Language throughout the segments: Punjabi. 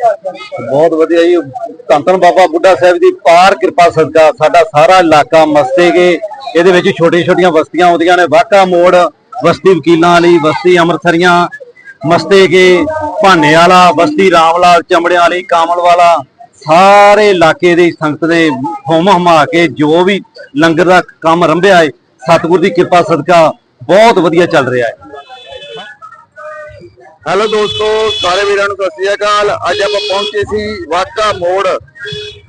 ਬਹੁਤ ਵਧੀਆ ਜੀ। ਧੰਨ ਧੰਨ ਬਾਬਾ ਬੁੱਢਾ ਸਾਹਿਬ ਦੀ ਪਾਰ ਕਿਰਪਾ ਸਦਕਾ ਸਾਡਾ ਸਾਰਾ ਇਲਾਕਾ ਮਸਤੇਗੇ ਇਹਦੇ ਵਿੱਚ ਛੋਟੀਆਂ ਛੋਟੀਆਂ ਬਸਤੀਆਂ ਆਉਂਦੀਆਂ ਨੇ। ਵਾਕਾ ਮੋੜ, ਬਸਤੀ ਵਕੀਲਾਂ ਵਾਲੀ, ਬਸਤੀ ਅੰਮ੍ਰਿਤਸਰੀਆਂ ਮਸਤੇਗੇ ਭਾਨੇ ਵਾਲਾ ਬਸਤੀ ਰਾਮਲਾਲ ਚਮੜਿਆਂ ਵਾਲੀ ਕਾਮਲ ਵਾਲਾ ਸਾਰੇ ਇਲਾਕੇ ਦੀ ਸੰਗਤ ਦੇ ਹੋਮ ਹਮਾ ਕੇ ਜੋ ਵੀ ਲੰਗਰ ਦਾ ਕੰਮ ਰੰਭਿਆ ਹੈ, ਸਤਿਗੁਰ ਦੀ ਕਿਰਪਾ ਸਦਕਾ ਬਹੁਤ ਵਧੀਆ ਚੱਲ ਰਿਹਾ ਹੈ। ਹੈਲੋ ਦੋਸਤੋ, ਸਾਰੇ ਵੀਰਾਂ ਨੂੰ ਸਤਿ ਸ਼੍ਰੀ ਅਕਾਲ। ਅੱਜ ਆਪਾਂ ਪਹੁੰਚੇ ਸੀ ਵਾਕਾ ਮੋੜ,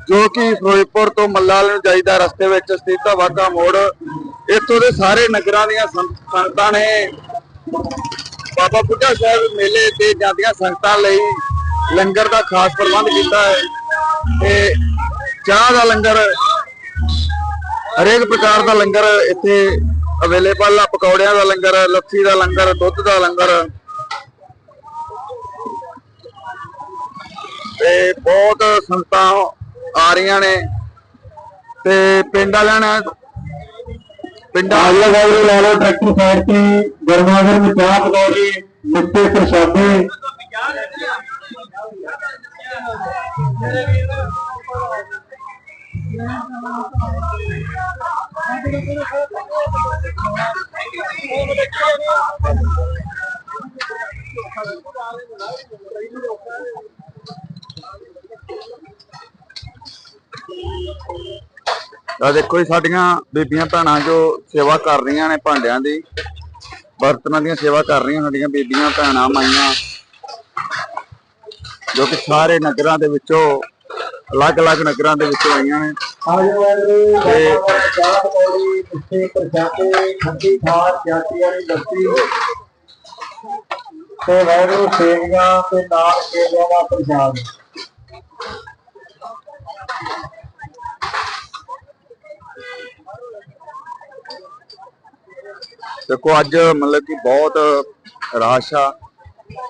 ਜੋ ਕਿ ਫਿਰੋਜ਼ਪੁਰ ਤੋਂ ਮੱਲਾਲ ਨੂੰ ਜਾਈਦਾ ਰਸਤੇ ਵਿੱਚ ਸਥਿਤ ਆ ਵਾਕਾ ਮੋੜ। ਇੱਥੋਂ ਦੇ ਸਾਰੇ ਨਗਰਾਂ ਦੀਆਂ ਸੰਤ- ਸੰਗਤਾਂ ਨੇ ਬਾਬਾ ਬੁੱਢਾ ਸਾਹਿਬ ਮੇਲੇ ਤੇ ਜਾਂਦੀਆਂ ਸੰਗਤਾਂ ਲਈ ਲੰਗਰ ਦਾ ਖਾਸ ਪ੍ਰਬੰਧ ਕੀਤਾ ਹੈ। ਤੇ ਚਾਹ ਦਾ ਲੰਗਰ, ਹਰੇਕ ਪ੍ਰਕਾਰ ਦਾ ਲੰਗਰ ਇੱਥੇ ਅਵੇਲੇਬਲ ਆ। ਪਕੌੜਿਆਂ ਦਾ ਲੰਗਰ, ਲੱਸੀ ਦਾ ਲੰਗਰ, ਦੁੱਧ ਦਾ ਲੰਗਰ। ਤੇ ਬਹੁਤ ਸੰਗਤਾਂ ਆ ਰਹੀਆਂ ਨੇ ਤੇ ਪਿੰਡ ਵਾਲਿਆਂ ਨੇ ਪਿੰਡਾਂ ਆਗਲਾ ਸਾਹਿਬ ਲਾ ਲਓ ਟਰੈਕਟਰ ਸਾਈਡ ਤੇ ਗਰਮਾ ਗਰਮ ਚਾਹ ਪਕੌੜੇ ਮਿੱਠੇ ਪ੍ਰਸ਼ਾਦੇ। ਆ ਦੇਖੋ ਜੀ, ਸਾਡੀਆਂ ਬੀਬੀਆਂ ਭੈਣਾਂ ਜੋ ਸੇਵਾ ਕਰ ਰਹੀਆਂ ਨੇ ਭਾਂਡਿਆਂ ਦੀ, ਬਰਤਨਾਂ ਦੀਆਂ ਸੇਵਾ ਕਰ ਰਹੀਆਂ ਸਾਡੀਆਂ ਬੀਬੀਆਂ, ਭੈਣਾਂ, ਮਾਈਆਂ, ਜੋ ਕਿ ਸਾਰੇ ਨਗਰਾਂ ਦੇ ਵਿੱਚੋਂ, ਅਲੱਗ-ਅਲੱਗ ਨਗਰਾਂ ਦੇ ਵਿੱਚੋਂ ਆਈਆਂ ਨੇ। ਆਜੋ ਚਾਹ ਪਕੌੜੇ ਮਿੱਠੇ ਪ੍ਰਸ਼ਾਦੇ ਖੱਟੀ ਖਾਰ ਜਾਤੀ ਵਾਲੀ ਲੱਸੀ ਤੇ ਵੈਰੂ ਸੇਵੀਆਂ ਤੇ ਨਾਲ ਕੇਲਿਆਂ ਦਾ ਪ੍ਰਸ਼ਾਦ। ਦੇਖੋ, ਅੱਜ ਮਤਲਬ ਕਿ ਬਹੁਤ ਰਾਸ਼ ਆ।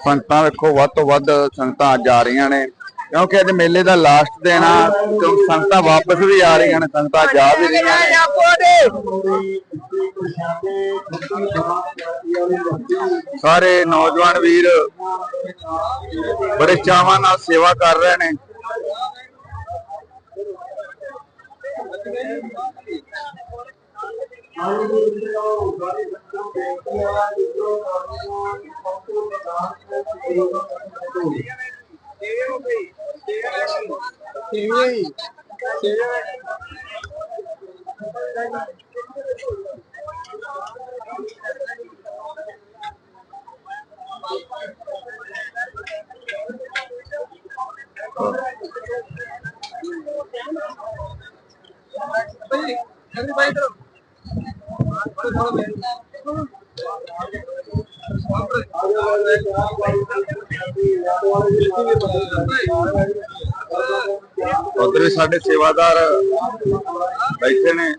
ਸੰਗਤਾਂ ਵੇਖੋ, ਵੱਧ ਤੋਂ ਵੱਧ ਸੰਗਤਾਂ ਅੱਜ ਆ ਰਹੀਆਂ ਨੇ। ਕਿਉਂਕਿ ਅੱਜ ਮੇਲੇ ਦਾ ਲਾਸਟ ਦਿਨ ਆ ਕਿਉਂਕਿ ਸੰਗਤਾਂ ਵਾਪਸ ਵੀ ਆ ਰਹੀਆਂ ਨੇ, ਸੰਗਤਾਂ ਜਾ ਵੀ ਰਹੀਆਂ ਨੇ। ਸਾਰੇ ਨੌਜਵਾਨ ਵੀਰ ਬੜੇ ਚਾਵਾਂ ਨਾਲ ਸੇਵਾ ਕਰ ਰਹੇ ਨੇ। Everybody, everybody, ਉਧਰ ਵੀ ਸਾਡੇ ਸੇਵਾਦਾਰ ਬੈਠੇ ਨੇ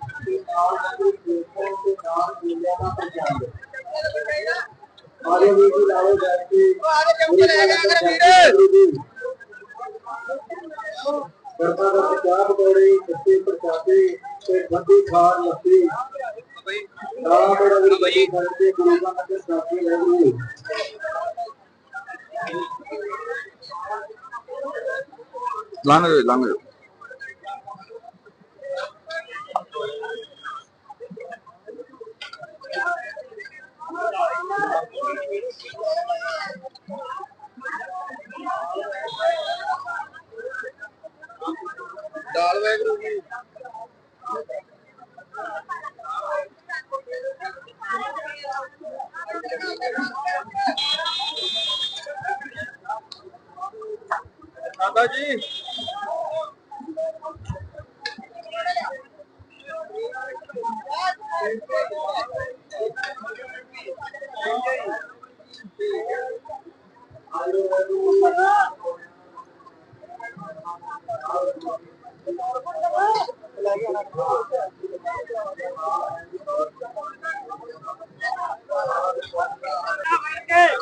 ਕਰਤਾ ਦਾ ਚਾਹ ਪਕੌੜੇ ਮਿੱਠੇ ਪ੍ਰਸ਼ਾਦੇ ਤੇ ਖੱਟੀ ਖਾਰ ਲੱਸੀ ਸਾਰਾ ਬੜਾ ਵੀ ਬੜੀ ਕਰਕੇ ਗੁਰੂ ਦਾ ਨਗਰ ਸਾਥੀ ਲੈ ਗਏ ਲੰਘ ਜਾਓ ਲੰਘ ਜਾਓ ਦਾਲ ਵੈਗਰੂ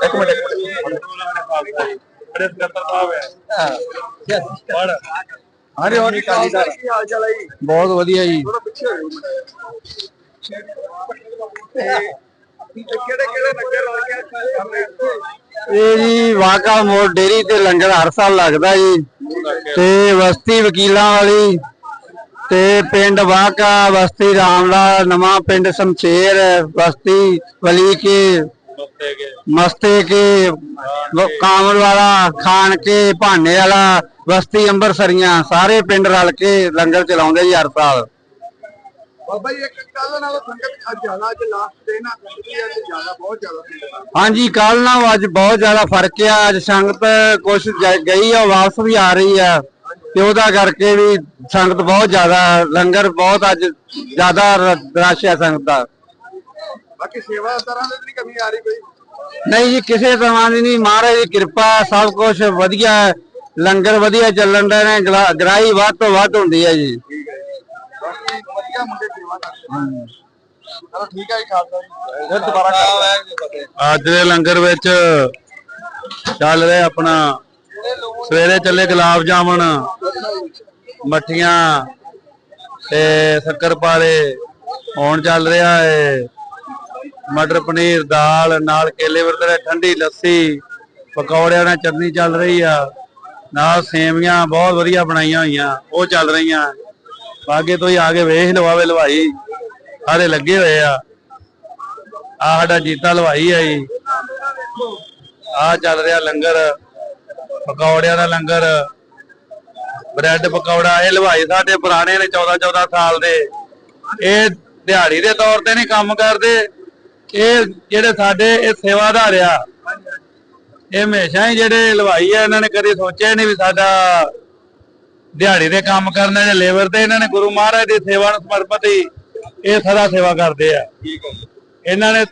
ਇੱਕ ਮਿੰਟ ਇੱਕ ਮਿੰਟ। ਹਾਂਜੀ ਹਾਂਜੀ ਕਾਲੀ ਦਾ ਕੀ ਹਾਲ ਚਾਲ ਹੈ ਜੀ? ਬਹੁਤ ਵਧੀਆ ਜੀ। ਥੋੜਾ ਪਿੱਛੇ ਹੋ ਜਾਓ। ਕਿਹੜੇ ਕਿਹੜੇ ਨਗਰ ਲੱਗਿਆ ਕਰ ਇਹ ਜੀ ਵਾਕਾ ਮੋੜ ਡੇਰੀ ਤੇ ਲੰਗਰ ਹਰ ਸਾਲ ਲੱਗਦਾ ਜੀ। ਤੇ ਬਸਤੀ ਵਕੀਲਾਂ ਵਾਲੀ ਤੇ ਪਿੰਡ ਵਾਕਾ, ਬਸਤੀ ਰਾਮਲਾ ਨਵਾਂ ਪਿੰਡ ਸ਼ਮਸ਼ੇਰ, ਬਸਤੀ ਵਲੀ ਕੇ ਮਸਤੇ ਕੇ, ਵ- ਕਾਮਲ ਵਾਲਾ ਖਾਨ ਕੇ, ਭਾਨੇ ਵਾਲਾ, ਬਸਤੀ ਅੰਬਰਸਰੀਆਂ, ਸਾਰੇ ਪਿੰਡ ਰਲ ਕੇ ਲੰਗਰ ਚਲਾਉਂਦੇ ਜੀ ਹਰ ਸਾਲ। ਬਾਬਾ ਜੀ ਇੱਕ ਕੱਲ ਨਾਲੋਂ ਸੰਗਤ ਅੱਜ ਜ਼ਿਆਦਾ ਅੱਜ ਲਾਸਟ ਦਿਨ ਆ ਸੰਗਤ ਦੀ ਅੱਜ ਜ਼ਿਆਦਾ ਬਹੁਤ ਜ਼ਿਆਦਾ ਹਾਂਜੀ ਕੱਲ ਨਾਲ ਅੱਜ ਬਹੁਤ ਜ਼ਿਆਦਾ ਫ਼ਰਕ ਆ। ਅੱਜ ਸੰਗਤ ਕੁਛ ਜ- ਗਈ ਆ ਵਾਪਸ ਵੀ ਆ ਰਹੀ ਆ। ਤੇ ਉਹਦਾ ਕਰਕੇ ਵੀ ਸੰਗਤ ਬਹੁਤ ਜ਼ਿਆਦਾ ਲੰਗਰ ਬਹੁਤ ਅੱਜ ਜ਼ਿਆਦਾ ਰਸ਼ ਆ ਸੰਗਤ ਦਾ। ਬਾਕੀ ਸੇਵਾਦਾਰਾਂ ਦੀ ਵੀ ਕਮੀ ਆ ਰਹੀ ਕੋਈ? ਨਹੀਂ ਜੀ ਕਿਸੇ ਤਰ੍ਹਾਂ ਦੀ ਨਹੀਂ। ਮਹਾਰਾਜ ਦੀ ਕਿਰਪਾ ਸਭ ਕੁਝ ਵਧੀਆ। ਲੰਗਰ ਵਧੀਆ ਚੱਲਣ ਦਾ ਨੇ। ਗਰਾਈ ਵੱਧ ਤੋਂ ਵੱਧ ਹੁੰਦੀ ਹੈ ਜੀ। ਬਾਕੀ ਵਧੀਆ ਮੁੰਡੇ ਸੇਵਾ ਕਰਦੇ ਚਲੋ ਠੀਕ ਹੈ ਜੀ ਖਾਲਸਾ ਜੀ। ਫਿਰ ਦੁਬਾਰਾ ਕਰਦੇ ਅੱਜ ਦੇ ਲੰਗਰ ਵਿੱਚ ਚੱਲ ਰਿਹਾ ਆਪਣਾ ਸਵੇਰੇ ਚੱਲੇ ਗੁਲਾਬ ਜਾਮਣ ਮੱਠੀਆਂ ਤੇ ਸ਼ੱਕਰ ਪਾਲੇ। ਹੁਣ ਚੱਲ ਰਿਹਾ ਹੈ ਮਟਰ ਪਨੀਰ ਦਾਲ ਨਾਲ ਕੇਲੇ ਵਰਤੇ ਠੰਡੀ ਲੱਸੀ ਪਕੌੜਿਆਂ ਨਾਲ ਚਟਨੀ ਚੱਲ ਰਹੀ ਆ। ਨਾਲ ਸੇਵੀਆਂ ਬਹੁਤ ਵਧੀਆ ਬਣਾਈਆਂ ਹੋਈਆਂ ਉਹ ਚੱਲ ਰਹੀਆਂ। ਬਾਗੇ ਤੋਂ ਹੀ ਆ ਕੇ ਵੇਖ ਲਵਾਵੇ ਲਵਾਈ। ਸਾਰੇ ਲੱਗੇ ਹੋਏ ਆ। ਆ ਸਾਡਾ ਜੀਤਾ ਹਲਵਾਈ ਆ ਜੀ। ਆ ਚੱਲ ਰਿਹਾ ਲੰਗਰ, ਪਕੌੜਿਆਂ ਦਾ ਲੰਗਰ। ਬ੍ਰੈਡ, ਪਕੌੜਾ, ਇਹ ਲਵਾਈ ਸਾਡੇ ਪੁਰਾਣੇ ਨੇ 14 14 ਸਾਲ ਦੇ। ਇਹ ਦਿਹਾੜੀ ਦੇ ਤੌਰ ਤੇ ਨਹੀਂ ਕੰਮ ਕਰਦੇ। ਇਹ ਜਿਹੜੇ ਸਾਡੇ, ਇਹ ਸੇਵਾਦਾਰ ਆ। ਇਹ ਹਮੇਸ਼ਾ ਹੀ ਜਿਹੜੇ ਹਲਵਾਈ ਆ, ਇਹਨਾਂ ਨੇ ਕਦੇ ਸੋਚਿਆ ਹੀ ਨਹੀਂ ਵੀ ਸਾਡਾ ਦਿਹਾੜੀ ਦੇ ਕੰਮ ਕਰਨਾ ਜਾਂ ਲੇਬਰ ਤੇ ਇਹਨਾਂ ਨੇ ਗੁਰੂ ਮਹਾਰਾਜ ਦੀ ਸੇਵਾ ਨੂੰ ਸਮਰਪਿਤ ਹੀ ਇਹ ਸਦਾ ਸੇਵਾ ਕਰਦੇ ਆ। ਠੀਕ ਹੈ ਜੀ। ਇਹਨਾਂ ਨੇ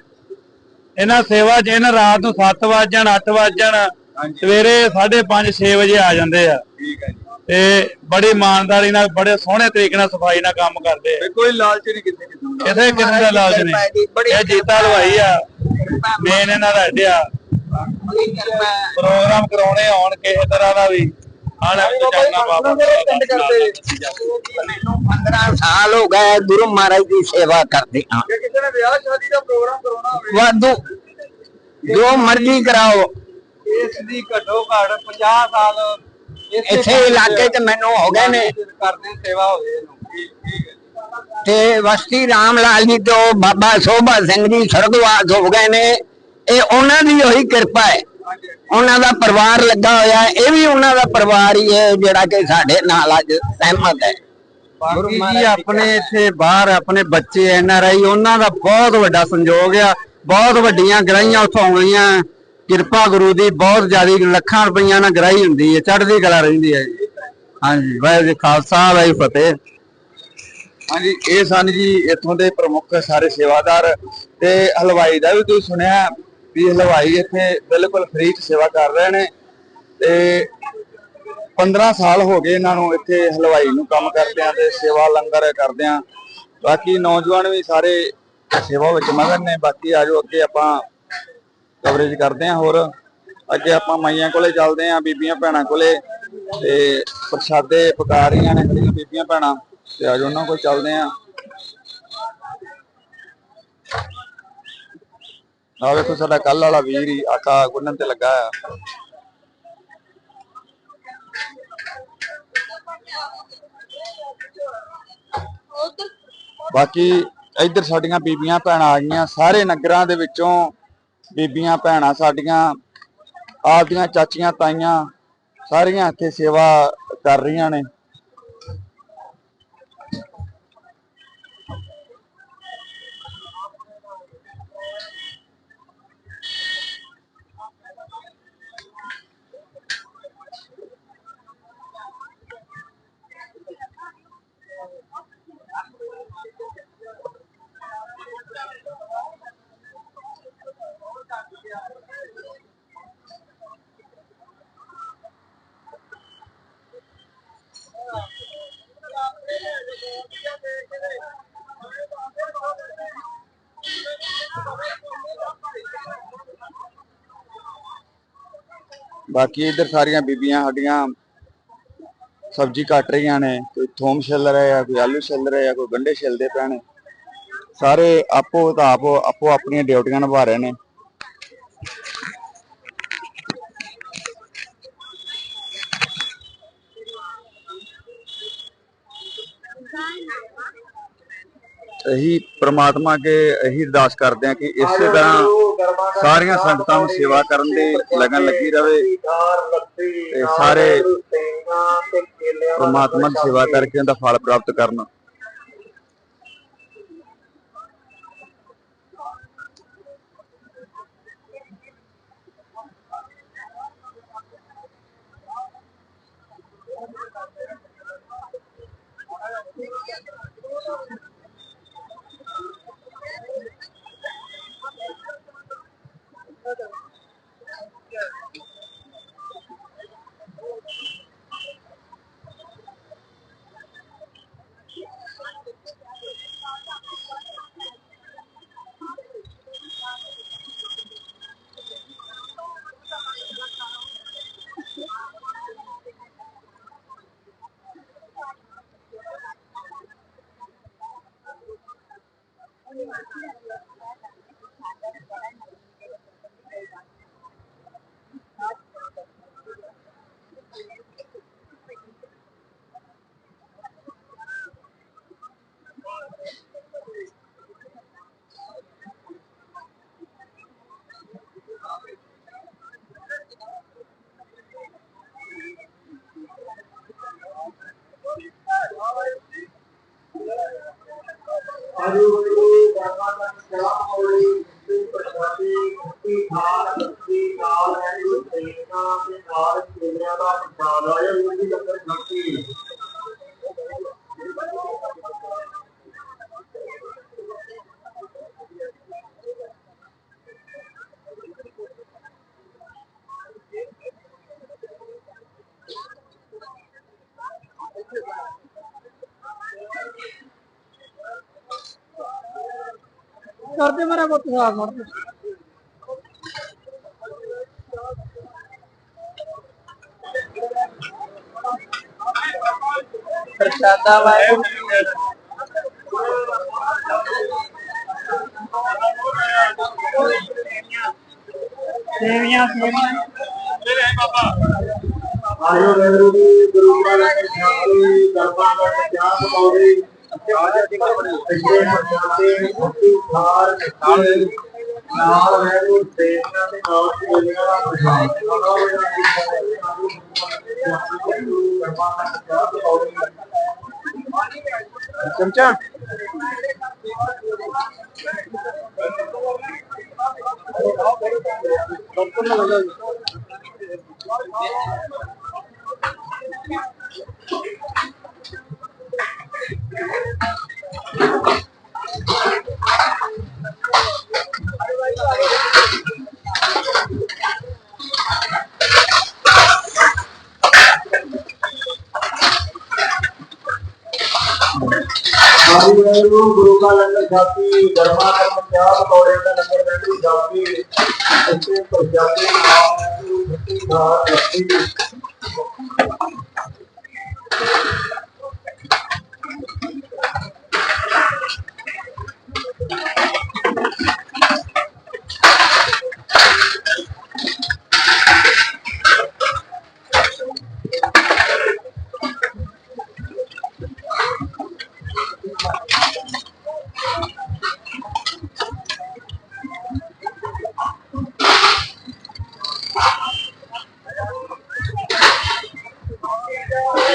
ਇਹਨਾਂ ਸੇਵਾ 'ਚ ਇਹਨਾਂ ਰਾਤ ਨੂੰ 7 ਵਜੇ ਜਾਣ 8 ਵਜੇ ਜਾਣ ਸਵੇਰੇ 5:30 6 ਵਜੇ ਆ ਜਾਂਦੇ ਆ। ਠੀਕ ਹੈ ਜੀ। ਤੇ ਬੜੀ ਇਮਾਨਦਾਰੀ ਨਾਲ ਬੜੇ ਸੋਹਣੇ ਤਰੀਕੇ ਨਾਲ ਸਫ਼ਾਈ ਨਾਲ ਕੰਮ ਕਰਦੇ ਆ। ਕੋਈ ਲਾਲਚ ਨਹੀਂ ਕਿਸੇ ਕਿਸਮ ਦਾ। ਕਿਸੇ ਕਿਸਮ ਦਾ ਲਾਲਚ ਨਹੀਂ। ਇਹ ਜੀਤਾ ਹਲਵਾਈ ਆ। ਮੇਨ ਇਹਨਾਂ ਦਾ ਹੱਡਿਆ ਪ੍ਰੋਗਰਾਮ ਕਰਾਉਣੇ ਹੋਣ ਕਿਸੇ ਤਰ੍ਹਾਂ ਦਾ ਵੀ। ਮੈਨੂੰ 15 ਸਾਲ ਹੋ ਗਏ ਗੁਰੂ ਮਹਾਰਾਜ ਦੀ ਸੇਵਾ ਕਰਦੇ ਹਾਂ। ਜੇ ਕਿਸੇ ਨੇ ਵਿਆਹ ਸ਼ਾਦੀ ਦਾ ਪ੍ਰੋਗਰਾਮ ਕਰਾਉਣਾ ਹੋਵੇ। ਵਾਧੂ। ਜੋ ਮਰਜ਼ੀ ਕਰਾਓ। ਇਸ ਦੀ ਘੱਟੋ ਘੱਟ 50 ਸਾਲ ਇੱਥੇ ਇਲਾਕੇ 'ਚ ਮੈਨੂੰ ਹੋ ਗਏ ਨੇ। ਕਰਦੇ ਸੇਵਾ ਹੋਵੇ ਤੇ ਵਸਤੀ ਰਾਮ ਲਾਲ ਜੀ ਤੋਂ ਬਾਬਾ ਸੋਭਾ ਸਿੰਘ ਜੀ ਸਰਗਵਾਸ ਹੋ ਗਏ ਨੇ। ਇਹ ਉਹਨਾਂ ਦੀ ਹੋਈ ਕਿਰਪਾ ਹੈ। ਉਹਨਾਂ ਦਾ ਪਰਿਵਾਰ ਲੱਗਾ ਹੋਇਆ ਹੈ ਇਹ ਵੀ ਉਹਨਾਂ ਦਾ ਪਰਿਵਾਰ ਹੀ ਹੈ ਜਿਹੜਾ ਕਿ ਸਾਡੇ ਨਾਲ ਅੱਜ ਸਹਿਮਤ ਹੈ। ਬਾਕੀ ਜੀ ਆਪਣੇ ਇੱਥੇ ਬਾਹਰ ਆਪਣੇ ਬੱਚੇ ਐਨ ਆਰ ਆਈ ਉਹਨਾਂ ਦਾ ਬਹੁਤ ਵੱਡਾ ਸੰਯੋਗ ਆ ਬਹੁਤ ਵੱਡੀਆਂ ਗਰਾਈਆਂ ਉੱਥੋਂ ਆਉਂਦੀਆਂ ਕਿਰਪਾ ਗੁਰੂ ਦੀ ਬਹੁਤ ਜ਼ਿਆਦੀ ਲੱਖਾਂ ਰੁਪਈਆ ਨਾਲ ਗਰਾਈ ਹੁੰਦੀ ਹੈ ਚੜ੍ਹਦੀ ਕਲਾ ਰਹਿੰਦੀ ਹੈ ਜੀ। ਹਾਂਜੀ ਵਾਹਿਗੁਰੂ ਜੀ ਖਾਲਸਾ ਵਾਹਿਗੁਰੂ ਫਤਿਹ। ਹਾਂਜੀ ਇਹ ਸਨ ਜੀ ਇੱਥੋਂ ਦੇ ਪ੍ਰਮੁੱਖ ਸਾਰੇ ਸੇਵਾਦਾਰ ਤੇ ਹਲਵਾਈ ਦਾ ਵੀ ਤੁਸੀਂ ਸੁਣਿਆ ਵੀ ਹਲਵਾਈ ਇੱਥੇ ਬਿਲਕੁਲ ਫ੍ਰੀ ਚ ਸੇਵਾ ਕਰ ਰਹੇ ਨੇ ਤੇ 15 ਸਾਲ ਹੋ ਗਏ ਇਹਨਾਂ ਨੂੰ ਇੱਥੇ ਹਲਵਾਈ ਨੂੰ ਕੰਮ ਕਰਦਿਆਂ ਤੇ ਸੇਵਾ ਲੰਗਰ ਕਰਦਿਆਂ ਬਾਕੀ ਨੌਜਵਾਨ ਵੀ ਸਾਰੇ ਸੇਵਾ ਵਿੱਚ ਮਗਨ ਨੇ, ਬਾਕੀ ਆਜੋ ਅੱਗੇ ਆਪਾਂ ਕਵਰੇਜ ਕਰਦੇ ਹਾਂ ਹੋਰ। ਅੱਗੇ ਆਪਾਂ ਮਾਈਆਂ ਕੋਲੇ ਚੱਲਦੇ ਹਾਂ ਬੀਬੀਆਂ ਭੈਣਾਂ ਕੋਲੇ ਤੇ ਪ੍ਰਸ਼ਾਦੇ ਪਕਾ ਰਹੀਆਂ ਨੇ ਜਿਹੜੀਆਂ ਬੀਬੀਆਂ ਭੈਣਾਂ। ਤੇ ਆਜੋ ਉਹਨਾਂ ਕੋਲ ਚੱਲਦੇ ਹਾਂ ਆ ਵੇਖੋ ਸਾਡਾ ਕੱਲ ਵਾਲਾ ਵੀਰ ਹੀ ਆਕਾ ਗੁੰਨਣ ਤੇ ਲੱਗਾ ਆ। ਬਾਕੀ ਇੱਧਰ ਸਾਡੀਆਂ ਬੀਬੀਆਂ ਭੈਣਾਂ ਆ ਗਈਆਂ, ਸਾਰੇ ਨਗਰਾਂ ਦੇ ਵਿੱਚੋਂ ਬੀਬੀਆਂ ਭੈਣਾਂ ਸਾਡੀਆਂ, ਆਪਦੀਆਂ ਚਾਚੀਆਂ ਤਾਈਆਂ, ਸਾਰੀਆਂ ਇੱਥੇ ਸੇਵਾ ਕਰ ਰਹੀਆਂ ਨੇ। ਬਾਕੀ ਇੱਧਰ ਸਾਰੀਆਂ ਬੀਬੀਆਂ ਸਾਡੀਆਂ ਸਬਜ਼ੀ ਕੱਟ ਰਹੀਆਂ ਨੇ, ਕੋਈ ਥੋਮ ਛਿੱਲ ਰਿਹਾ ਕੋਈ ਆਲੂ ਛਿੱਲ ਰਿਹਾ ਕੋਈ ਗੰਢੇ ਛਿੱਲਦੇ ਪਏ ਨੇ। ਸਾਰੇ ਆਪੋ ਤਾਂ ਆਪ ਆਪੋ ਆਪਣੀਆਂ ਡਿਊਟੀਆਂ ਨਿਭਾ ਰਹੇ ਨੇ। ਇਹੀ ਪ੍ਰਮਾਤਮਾ ਅੱਗੇ ਇਹੀ ਅਰਦਾਸ ਕਰਦੇ ਆ ਕਿ ਇਸੇ ਤਰ੍ਹਾਂ ਸਾਰੀਆਂ ਸੰਗਤਾਂ ਨੂੰ ਸੇਵਾ ਕਰਨ ਦੀ ਲਗਨ ਲੱਗੀ ਰਵੇ ਤੇ ਸਾਰੇ ਪ੍ਰਮਾਤਮਾ ਦੀ ਸੇਵਾ ਕਰਕੇ ਉਹਦਾ ਫਲ ਪ੍ਰਾਪਤ ਕਰਨ। Okay. ਕਰਦੇ ਮੇਰਾ ਪੁੱਤ ਸਾਫ਼ ਮੜ ਪ੍ਰਸ਼ਾਦਾ ਵਾਹਿਗੁਰੂ ਸੇਵੀਆਂ ਸੇਵੀਆਂ। ਆਇਓ ਵੈਰੂ ਦੀ ਗੁਰੂ ਗ੍ਰੰਥ ਸਾਹਿਬ ਜੀ ਦਰਬਾਰ ਵਿੱਚ ਜਾਪ ਪਾਉਰੇ ਪਿਛਲੇ ਮਰਦਾਤੇ ਮੁਕਤੀ ਖਾਰ ਨਾਲ ਨਾਲ ਵੈਰੂ ਦੇਵਨਾ ਦੇ ਨਾਲ ਬੋਲਿਆ ਦਾ ਪ੍ਰਸ਼ਾਦ ਚਮਚਾ। ਆਦਿ ਵੈਰੂ ਗੁਰੂ ਕਾ ਲੰਗਰ ਛਾਪੀ ਦਰਬਾਰ ਦਾ ਪੰਜਾਬ ਕੋੜੇ ਦਾ ਲੰਗਰ ਵੈਰੂ ਛਾਪੀ ਇੱਥੇ ਪ੍ਰਜਾਤੀ ਨਾਮ ਵੈਰੂ ਮੁਕਤੀ ਖਾਰ ਲੱਤੀ